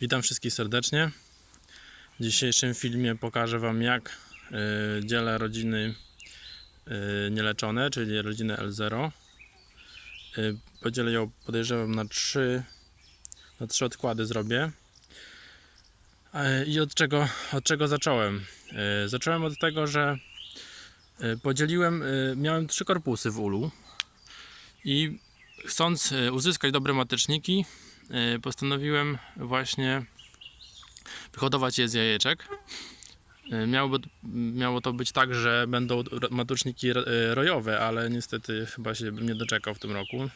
Witam wszystkich serdecznie. W dzisiejszym filmie pokażę Wam jak y, dzielę rodziny y, nieleczone, czyli rodzinę L0. Y, podzielę ją, podejrzewam, na trzy, na trzy odkłady zrobię. I od czego, od czego zacząłem? Zacząłem od tego, że podzieliłem, miałem trzy korpusy w ulu i chcąc uzyskać dobre mateczniki, postanowiłem właśnie wyhodować je z jajeczek. Y, Miało, miało to być tak, że będą matoczniki y, rojowe, ale niestety chyba się bym nie doczekał w tym roku,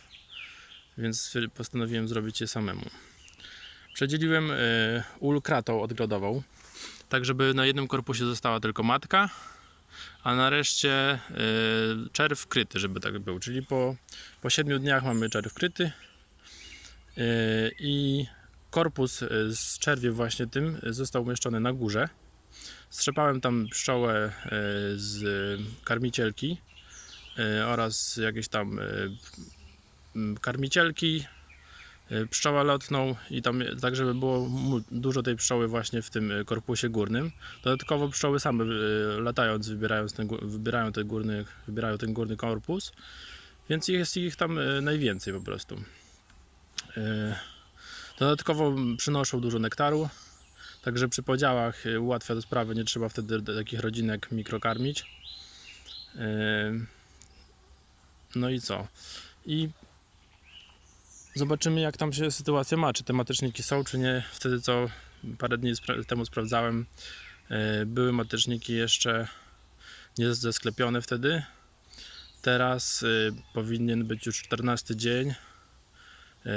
więc postanowiłem zrobić je samemu. Przedzieliłem ul kratą odgrodową, tak żeby na jednym korpusie została tylko matka, a na reszcie y, czerw kryty, żeby tak był. Czyli po, po 7 dniach mamy czerw kryty i korpus y, z czerwiem właśnie tym y, został umieszczony na górze. Strzepałem tam pszczołę z karmicielki oraz jakieś tam karmicielki, pszczoła lotną i tam tak, żeby było dużo tej pszczoły właśnie w tym korpusie górnym. Dodatkowo pszczoły same latając wybierają ten, wybierają ten górny, wybierają ten górny korpus, więc jest ich tam najwięcej po prostu. Y, Dodatkowo przynoszą dużo nektaru, także przy podziałach y, ułatwia to sprawę, nie trzeba wtedy takich rodzinek mikrokarmić. Y, No i co? I zobaczymy jak tam się sytuacja ma, czy te mateczniki są, czy nie. Wtedy co parę dni temu sprawdzałem, były mateczniki jeszcze nie zesklepione wtedy. Teraz powinien być już 14 dzień. Yy,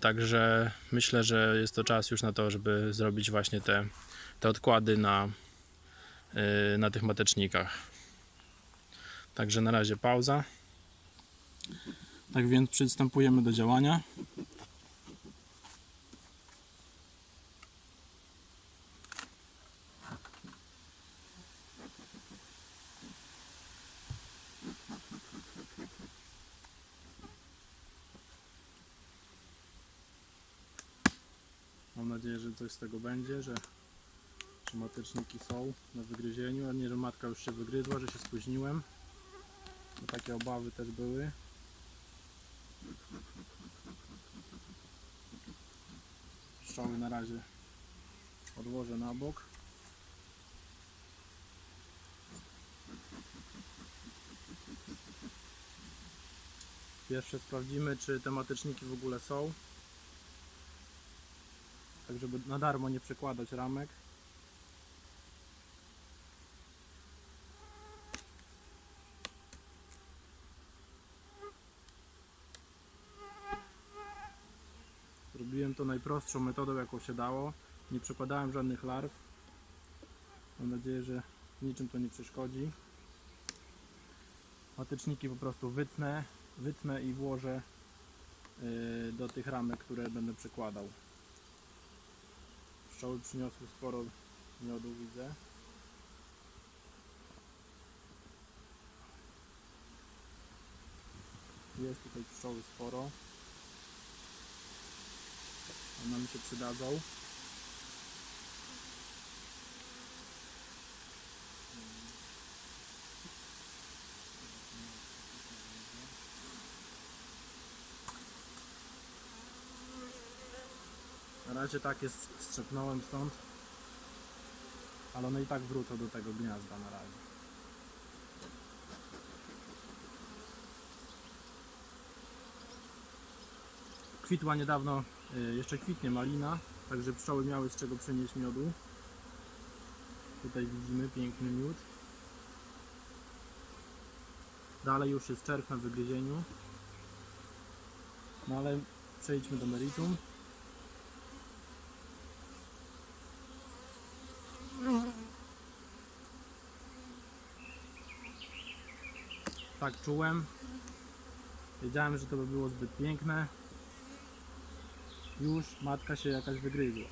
Także myślę, że jest to czas już na to, żeby zrobić właśnie te, te odkłady na, yy, na tych matecznikach. Także na razie pauza. Tak więc przystępujemy do działania. Mam nadzieję, że coś z tego będzie, że, że mateczniki są na wygryzieniu, a nie, że matka już się wygryzła, że się spóźniłem. Bo takie obawy też były. Pszczoły na razie odłożę na bok. Pierwsze sprawdzimy, czy te mateczniki w ogóle są tak żeby na darmo nie przekładać ramek. Zrobiłem to najprostszą metodą jaką się dało. Nie przekładałem żadnych larw. Mam nadzieję, że niczym to nie przeszkodzi. Mateczniki po prostu wytnę, wytnę i włożę yy, do tych ramek, które będę przekładał. Pszczoły przyniosły sporo miodu, widzę. Jest tutaj pszczoły sporo. One mi się przydadzą. Razie tak jest, strzepnąłem stąd. Ale one i tak wrócą do tego gniazda na razie. Kwitła niedawno, y, jeszcze kwitnie malina, także pszczoły miały z czego przynieść miodu. Tutaj widzimy piękny miód. Dalej już jest czerw na wygryzieniu. No ale przejdźmy do meritum. Tak czułem. Wiedziałem, że to by było zbyt piękne. Już matka się jakaś wygryzła.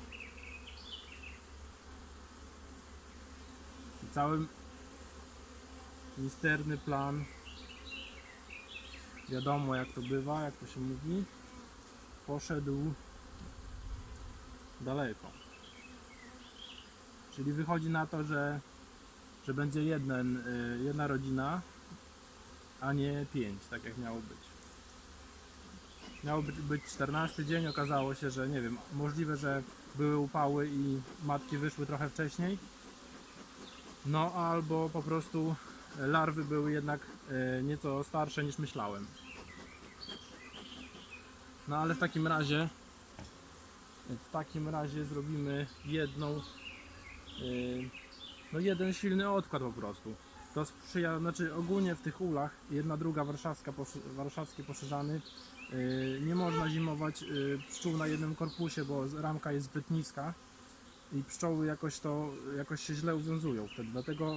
I cały misterny plan. Wiadomo jak to bywa, jak to się mówi. Poszedł daleko. Czyli wychodzi na to, że, że będzie jeden, y, jedna rodzina, a nie pięć, tak jak miało być. Miało być, być 14 dzień, okazało się, że nie wiem, możliwe, że były upały i matki wyszły trochę wcześniej. No albo po prostu larwy były jednak e, nieco starsze niż myślałem. No ale w takim razie w takim razie zrobimy jedną e, no jeden silny odkład po prostu. To sprzyja, znaczy ogólnie w tych ulach jedna druga warszawska, warszawski poszerzany e, nie można zimować e, pszczół na jednym korpusie, bo ramka jest zbyt niska i pszczoły jakoś to jakoś się źle uwiązują wtedy. Dlatego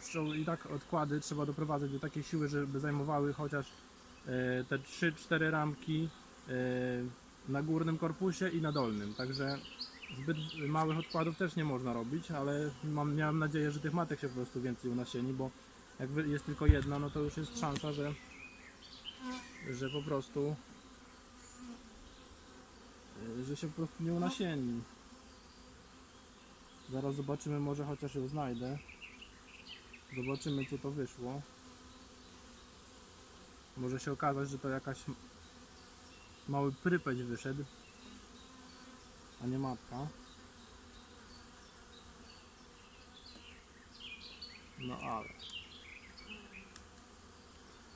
pszczoły i tak odkłady trzeba doprowadzać do takiej siły, żeby zajmowały chociaż e, te 3-4 ramki na górnym korpusie i na dolnym. Także zbyt małych odkładów też nie można robić, ale mam, miałem nadzieję, że tych matek się po prostu więcej unasieni, bo jak jest tylko jedna, no to już jest szansa, że, że po prostu e, że się po prostu nie unasieni. Zaraz zobaczymy, może chociaż ją znajdę. Zobaczymy, co to wyszło. Może się okazać, że to jakaś mały prypeć wyszedł, a nie matka. No ale.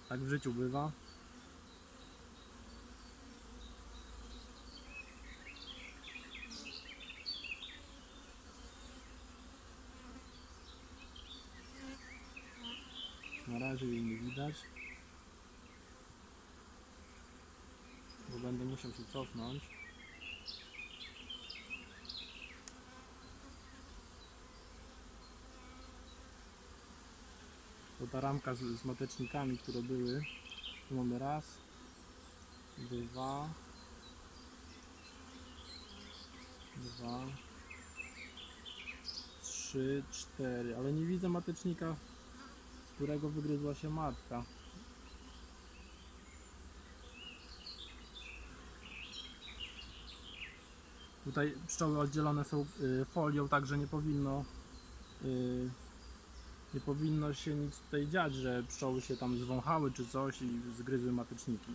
Tak w życiu bywa. Na razie jej nie widać. Bo będę musiał się cofnąć. Ta ramka z, z matecznikami, które były. Tu mamy raz, dwa, dwa, trzy, cztery, ale nie widzę matecznika z którego wygryzła się matka. Tutaj pszczoły oddzielone są y, folią, także nie powinno y, nie powinno się nic tutaj dziać, że pszczoły się tam zwąchały czy coś i zgryzły mateczniki.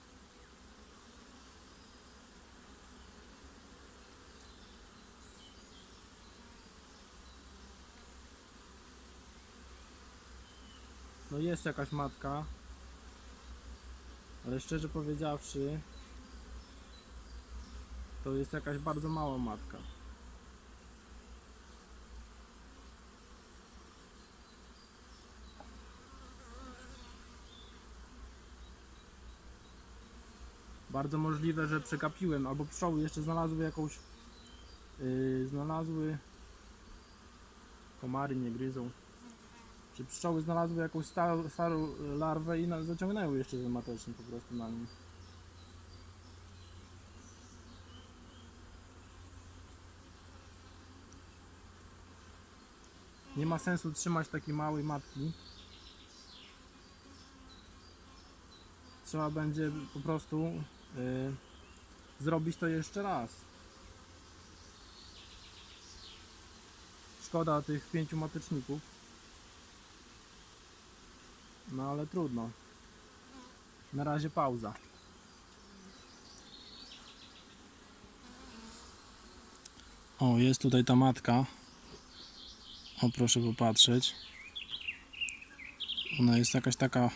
No jest jakaś matka, ale szczerze powiedziawszy, to jest jakaś bardzo mała matka. Bardzo możliwe, że przekapiłem, albo pszczoły jeszcze znalazły jakąś, yy, znalazły, komary nie gryzą. Czy pszczoły znalazły jakąś starą, starą larwę i na, zaciągnęły jeszcze ten matecznik po prostu na nim. Nie ma sensu trzymać takiej małej matki. Trzeba będzie po prostu y, zrobić to jeszcze raz. Szkoda tych pięciu mateczników. No ale trudno. Na razie pauza. O, jest tutaj ta matka. O, proszę popatrzeć. Ona jest jakaś taka.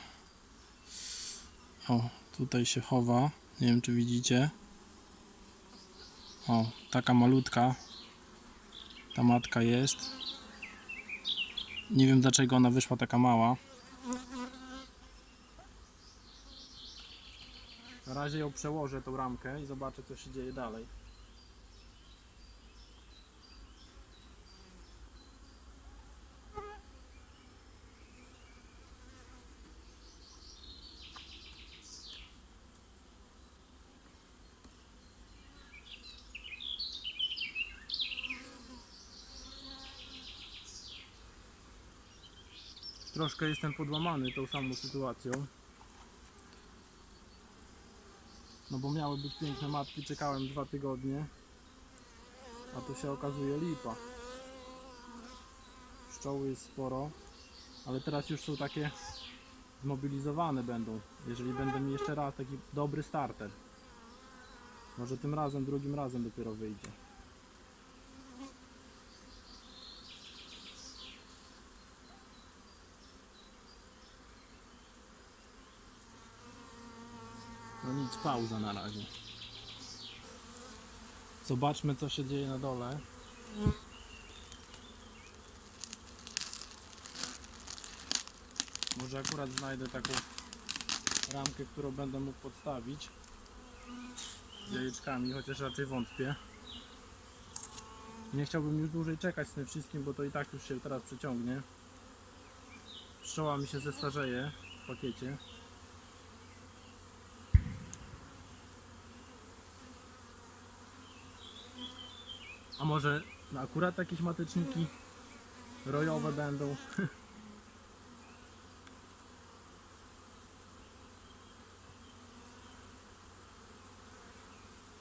O, tutaj się chowa. Nie wiem, czy widzicie. O, taka malutka. Ta matka jest. Nie wiem, dlaczego ona wyszła taka mała. Na razie ją przełożę tą ramkę i zobaczę co się dzieje dalej. Troszkę jestem podłamany tą samą sytuacją. No bo miały być piękne matki, czekałem dwa tygodnie. A tu się okazuje lipa. Pszczoły jest sporo, ale teraz już są takie zmobilizowane będą. Jeżeli będę mi jeszcze raz taki dobry starter. Może tym razem, drugim razem dopiero wyjdzie. No nic, pauza na razie. Zobaczmy co się dzieje na dole. Może akurat znajdę taką ramkę, którą będę mógł podstawić z jajeczkami, chociaż raczej wątpię. Nie chciałbym już dłużej czekać z tym wszystkim, bo to i tak już się teraz przeciągnie. Pszczoła mi się zestarzeje w pakiecie. Może no akurat jakieś mateczniki rojowe będą?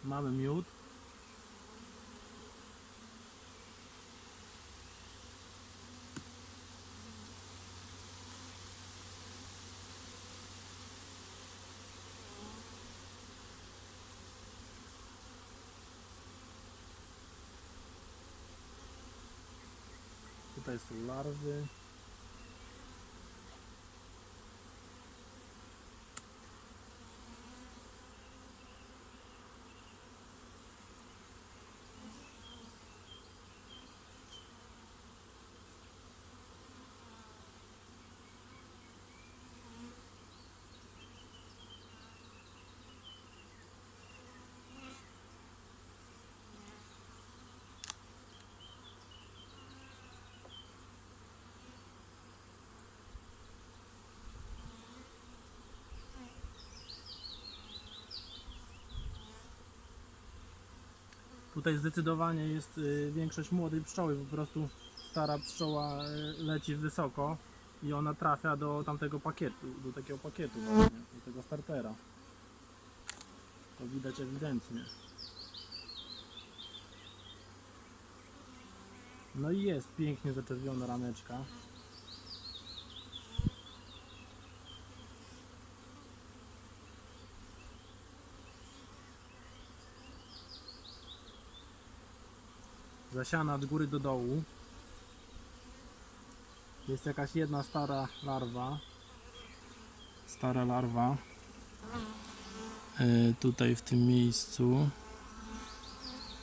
Mamy miód. Tutaj są larwy. Tutaj zdecydowanie jest y, większość młodej pszczoły, po prostu stara pszczoła y, leci wysoko i ona trafia do tamtego pakietu, do takiego pakietu do tego startera. To widać ewidentnie. No i jest pięknie zaczerwiona rameczka. Zasiana od góry do dołu. Jest jakaś jedna stara larwa. Stara larwa. Yy, tutaj w tym miejscu.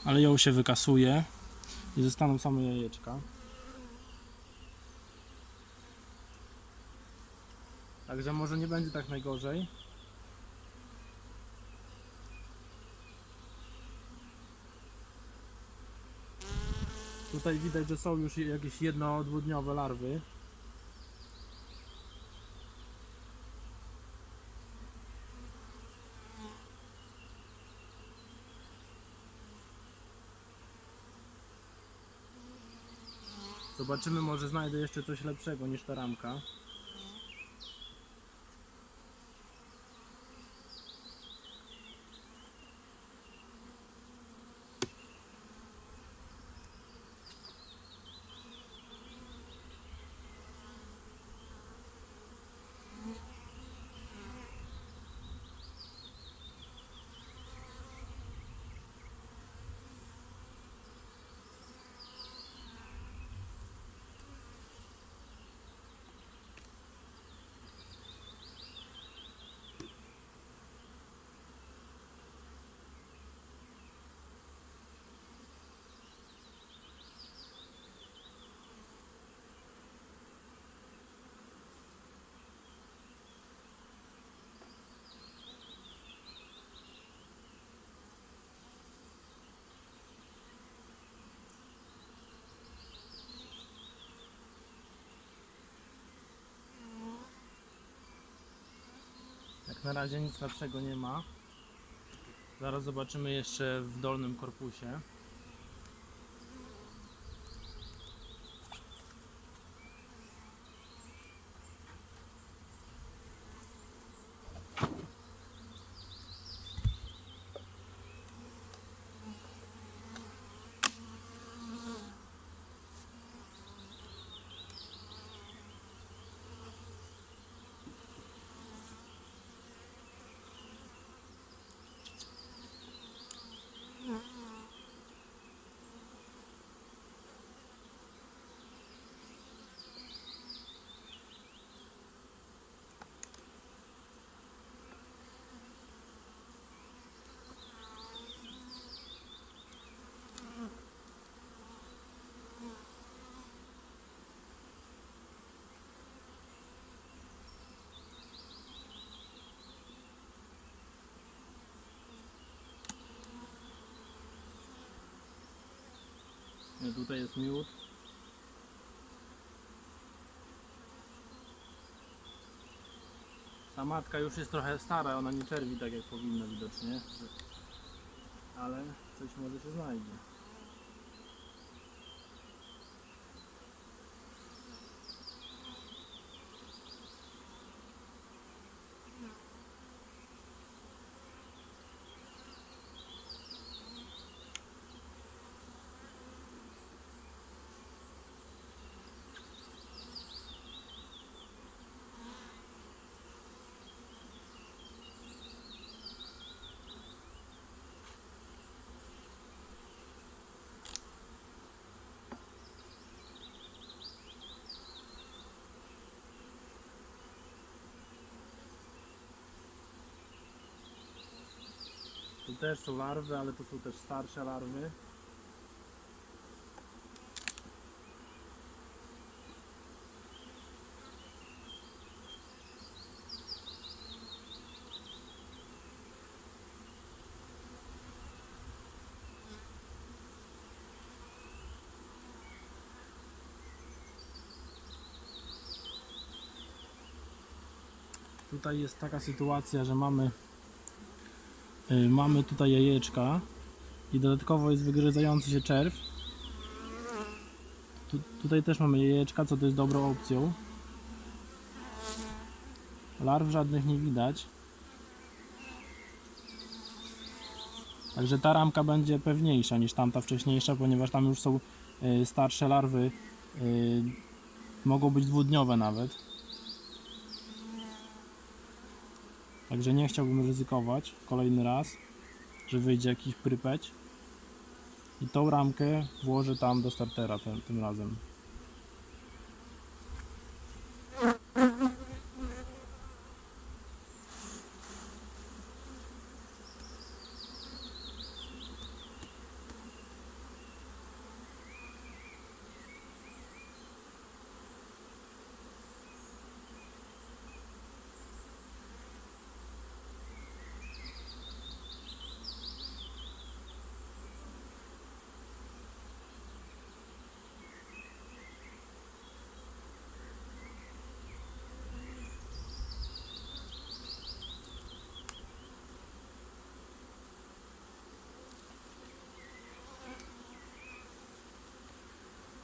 Ale ją się wykasuje i zostaną same jajeczka. Także może nie będzie tak najgorzej. Tutaj widać, że są już jakieś jedno, dwudniowe larwy. Zobaczymy, może znajdę jeszcze coś lepszego niż ta ramka. Na razie nic lepszego nie ma. Zaraz zobaczymy jeszcze w dolnym korpusie. Tutaj jest miód. Ta matka już jest trochę stara, ona nie czerwi tak jak powinna widocznie. Ale coś może się znajdzie. Tu też są larwy, ale to są też starsze larwy. Tutaj jest taka sytuacja, że mamy Mamy tutaj jajeczka i dodatkowo jest wygryzający się czerw. Tu, tutaj też mamy jajeczka, co to jest dobrą opcją. Larw żadnych nie widać. Także ta ramka będzie pewniejsza niż tamta wcześniejsza, ponieważ tam już są y, starsze larwy. y, Mogą być dwudniowe nawet. Także nie chciałbym ryzykować kolejny raz, że wyjdzie jakiś prypeć. I tą ramkę włożę tam do startera tym, tym razem.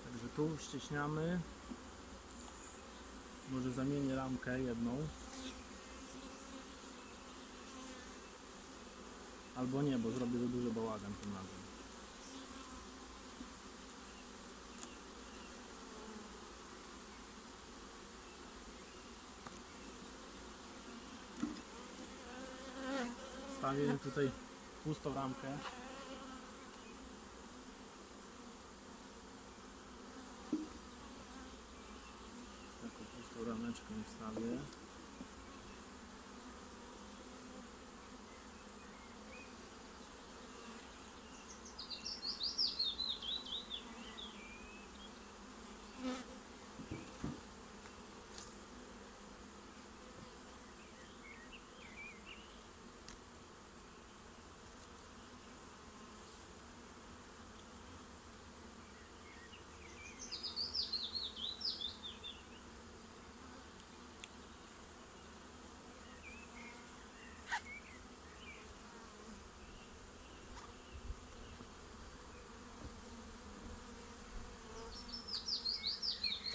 Także tu ścieśniamy. Może zamienię ramkę jedną. Albo nie, bo zrobię za duży bałagan tym razem. Stawię tutaj pustą ramkę. Taką pustą rameczkę wstawię.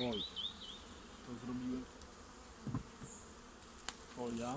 Oj, to zrobiłem. Folia.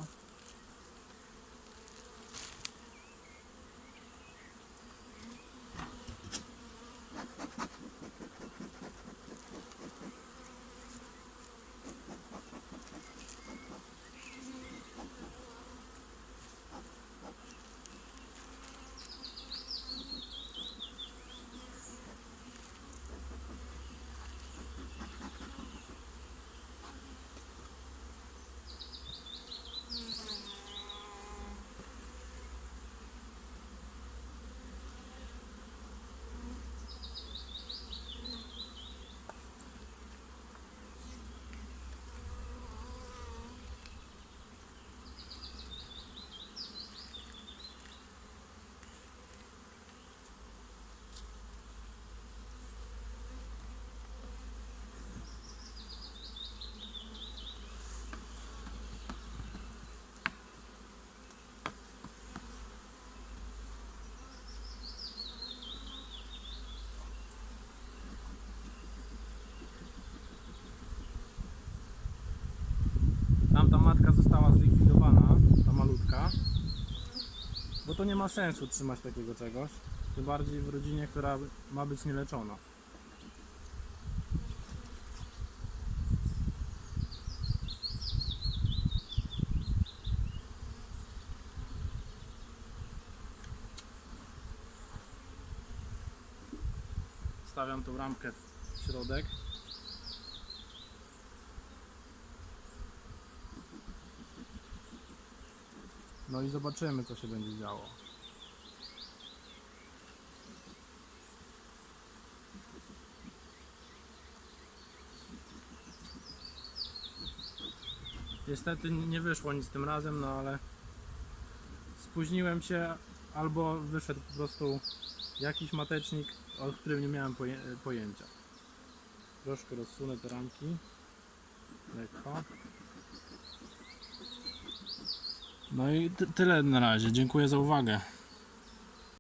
Ta matka została zlikwidowana, ta malutka. Bo to nie ma sensu trzymać takiego czegoś. Tym bardziej w rodzinie, która ma być nieleczona. Stawiam tą ramkę w środek. No i zobaczymy co się będzie działo. Niestety nie wyszło nic tym razem, no ale spóźniłem się albo wyszedł po prostu jakiś matecznik, o którym nie miałem pojęcia. Troszkę rozsunę te ramki. Lekko. No i ty- tyle na razie. Dziękuję za uwagę.